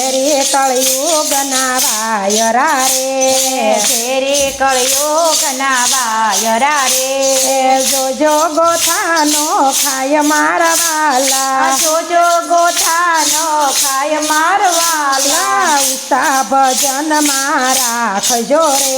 Very કળયુગ ના વાયરા રે ફેરી કળયુગ ના વાયરા રે જોજો ગોથાનો ખાય મારા વાલા જોજો ગોથાનો ખાય મારવાલા. ઉષા ભજન મારા ખજો રે.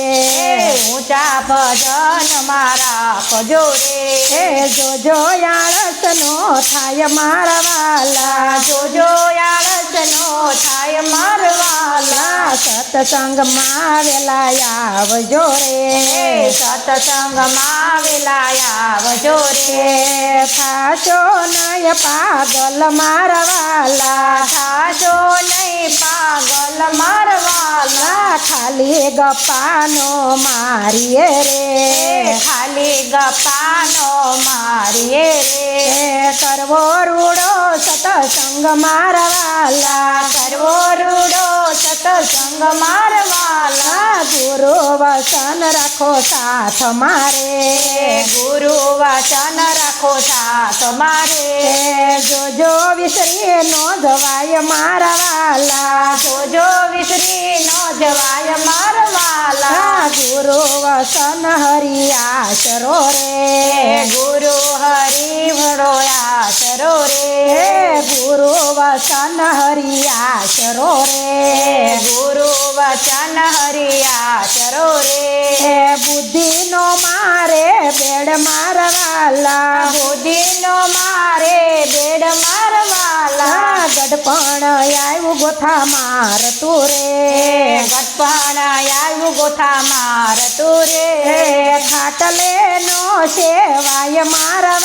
ઊંચા ભજન મારા ખજો રે. જોજો આળસ નો થાય મારા વાલા જોજો આળસનો થાય મારવાલા સત્સંગમાં માવેલા આવજો રે. સત્સંગમાં માવેલા આવજો રે. થાશો નય પાગલ મારવાલા. થાજો નહીં પાગલ મારવાલા. ખાલી ગપ્પાનો મારીએ રે. ખાલી ગપાનો મારીએ રે. કરવો રૂડો સતસંગ મારા વાલા કરવો રૂડો સત્સંગ મારવાલા ગુરુ વસન રાખો સાથ મારે. ગુરુ વચન રાખો સાથ મારે. જોજો વિસરી નો જવાય મારા વાલા જોજો વિસરી નો જવાય મારવાલા. ગુરુ વચન હરિયા શરો રે. ગુરુ ગુરુ વચન હરિયા ચરો રે. ગુરુ વચન હરિયા ચરો રે. એ બુદ્ધિ નો મારે બેડ મારવાલા. બુદ્ધિનો મારે બેડ મારવાલા. ગડપણ આવ્યું ગોથા માર તું રે. ગટપણ આવ્યું ગોથા મારતું રે. એ ખાટલે નો સેવાય મારા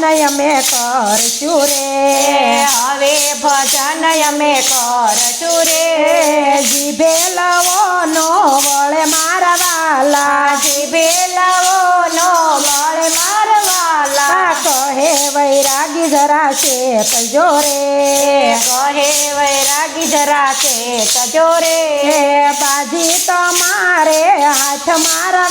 ભજન અમે કરશું રે હવે ભજન અમે કરશું રે. જીભે લવો નો વળે મારા વાલા જીભે લાવો નો વળે મારવાલા. કહે વૈરાગી જરા છે તજો રે કહે વૈરાગી જરા છે તજો રે બાજી તમારે હાથ મારા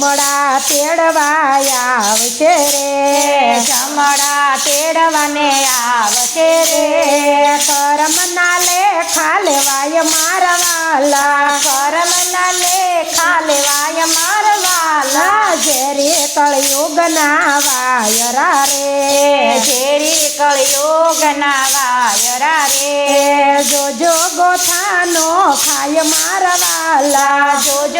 જમડા તેડવા આવશે રે. જમડા તેડવાને આવશે રે. એ કરમ ના લેખા લેવાય મારા વાલા કરમ ના લેખા લેવાય મારવાલા. ઝેરી કળયુગ ના વાયરા રે. ઝેરી કળયુગ ના વાયરા રે. જોજો ગોથાનો ખાય મારવાલા. જોજો